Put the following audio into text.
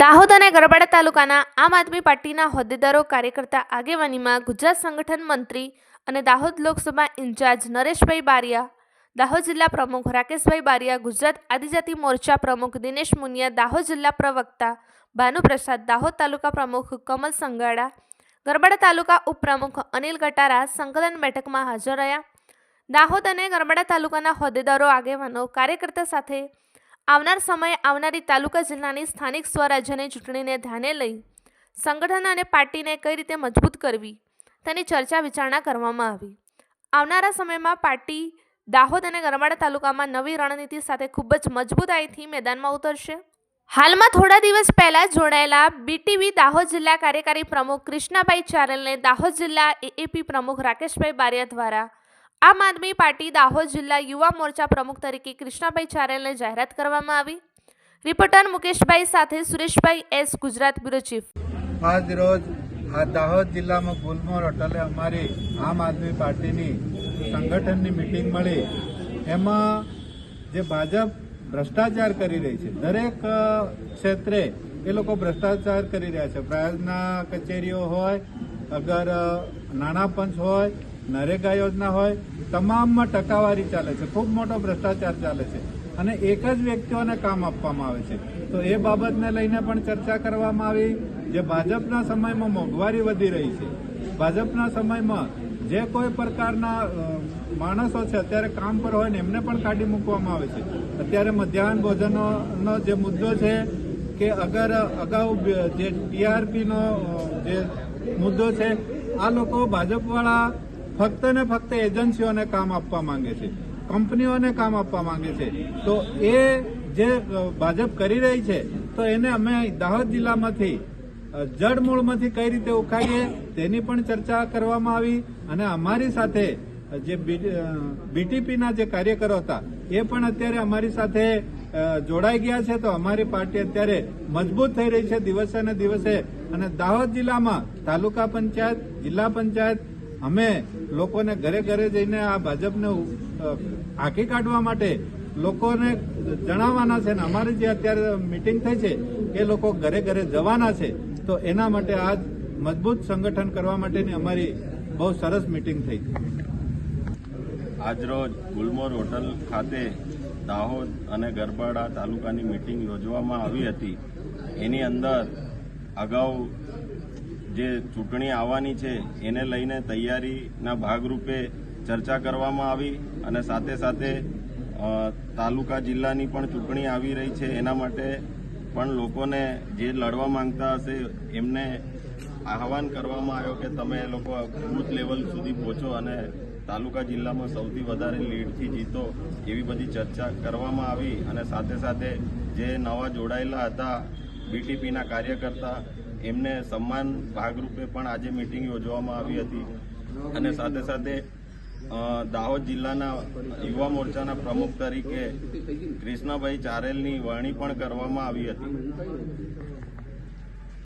દાહોદ અને ગરબાડા તાલુકાના આમ આદમી પાર્ટીના હોદ્દેદારો, કાર્યકર્તા, આગેવાનીમાં ગુજરાત સંગઠન મંત્રી અને દાહોદ લોકસભા ઇન્ચાર્જ નરેશભાઈ બારિયા, દાહોદ જિલ્લા પ્રમુખ રાકેશભાઈ બારિયા, ગુજરાત આદિજાતિ મોરચા પ્રમુખ દિનેશ મુનિયા, દાહોદ જિલ્લા પ્રવક્તા ભાનુપ્રસાદ દાહોદ તાલુકા પ્રમુખ કમલ સંગાડા, ગરબાડા તાલુકા ઉપપ્રમુખ અનિલ ગટારા સંકલન બેઠકમાં હાજર રહ્યા. દાહોદ અને ગરબાડા તાલુકાના હોદ્દેદારો, આગેવાનો, કાર્યકર્તા સાથે આવનાર સમયે આવનારી તાલુકા જિલ્લાની સ્થાનિક સ્વરાજ્યની ચૂંટણીને ધ્યાને લઈ સંગઠન અને પાર્ટીને કઈ રીતે મજબૂત કરવી તેની ચર્ચા વિચારણા કરવામાં આવી. આવનારા સમયમાં પાર્ટી દાહોદ અને ગરમાડા તાલુકામાં નવી રણનીતિ સાથે ખૂબ જ મજબૂતાઈથી મેદાનમાં ઉતરશે. હાલમાં થોડા દિવસ પહેલાં જોડાયેલા બીટીવી દાહોદ જિલ્લા કાર્યકારી પ્રમુખ કૃષ્ણાભાઈ ચારેલને દાહોદ જિલ્લા એએપી પ્રમુખ રાકેશભાઈ બારિયા દ્વારા આમ આદમી પાર્ટી દાહોદ જિલ્લા યુવા મોરચા પ્રમુખ તરીકે કૃષ્ણાભાઈ ચારેલને જાહેરાત કરવામાં આવી. રિપોર્ટર મુકેશભાઈ સાથે Sureshbhai S, Gujarat bureau chief. આજ રોજ આ દાહોદ જિલ્લામાં ગુલમોર હોટલે અમારી આમ આદમી પાર્ટીની સંગઠનની મિટિંગ મળી. એમાં જે ભાજપ ભ્રષ્ટાચાર કરી રહી છે, દરેક ક્ષેત્રે એ લોકો ભ્રષ્ટાચાર કરી રહ્યા છે. પ્રાયજના કચેરીઓ હોય, અગર નાણાં પંચ હોય નરેગા યોજના હોય, તમામમાં ટકાવારી ચાલે છે, ખૂબ મોટો ભ્રષ્ટાચાર ચાલે છે. અને એક જ વ્યક્તિઓને કામ આપવામાં આવે છે. તો એ બાબતને લઈને પણ ચર્ચા કરવામાં આવી, જે ભાજપના સમયમાં મોંઘવારી વધી રહી છે. ભાજપના સમયમાં જે કોઈ પ્રકારના માણસો છે, અત્યારે કામ પર હોય ને, એમને પણ કાઢી મૂકવામાં આવે છે. અત્યારે મધ્યાહન ભોજનનો જે મુદ્દો છે કે અગર અગાઉ જે ટીઆરપીનો જે મુદ્દો છે, આ લોકો ભાજપવાળા ફક્ત ને ફક્ત એજન્સીઓને કામ આપવા માંગે છે, કંપનીઓને કામ આપવા માંગે છે. તો એ જે ભાજપ કરી રહી છે, તો એને અમે દાહોદ જિલ્લામાંથી જડમૂળમાંથી કઈ રીતે ઉખાડીએ તેની પણ ચર્ચા કરવામાં આવી અને અમારી સાથે જે બીટીપીના જે કાર્યકરો હતા, એ પણ અત્યારે અમારી સાથે જોડાઈ ગયા છે. તો અમારી પાર્ટી અત્યારે મજબૂત થઈ રહી છે દિવસે ને દિવસે. અને દાહોદ જિલ્લામાં તાલુકા પંચાયત, જિલ્લા પંચાયત અમે લોકોને ઘરે ઘરે જઈને આ ભાજપને આંકી કાઢવા માટે લોકોને જણાવવાના છે ને અમારી જે અત્યારે મિટિંગ થઈ છે, એ લોકો ઘરે ઘરે જવાના છે. તો એના માટે આજ મજબૂત સંગઠન કરવા માટેની અમારી બહુ સરસ મિટિંગ થઈ. આજરોજ ગુલમોર હોટલ ખાતે દાહોદ અને ગરબાડા તાલુકાની મિટિંગ યોજવામાં આવી હતી. એની અંદર અગાઉ જે ચૂંટણી આવવાની છે, એને લઈને તૈયારીના ભાગરૂપે ચર્ચા કરવામાં આવી અને સાથે સાથે તાલુકા જિલ્લાની પણ ચૂંટણી આવી રહી છે. એના માટે પણ લોકોને જે લડવા માંગતા હશે, એમને આહવાન કરવામાં આવ્યો કે તમે એ લોકો બૂથ લેવલ સુધી પહોંચો અને તાલુકા જિલ્લામાં સૌથી વધારે લીડથી જીતો એવી બધી ચર્ચા કરવામાં આવી અને સાથે સાથે જે નવા જોડાયેલા હતા, બીટીપીના કાર્યકર્તા એમને સન્માન ભાગરૂપે પણ આજે મિટિંગ યોજવામાં આવી હતી. અને સાથે સાથે દાહોદ જિલ્લાના યુવા મોરચાના પ્રમુખ તરીકે કૃષ્ણભાઈ ચારેલની વરણી પણ કરવામાં આવી હતી.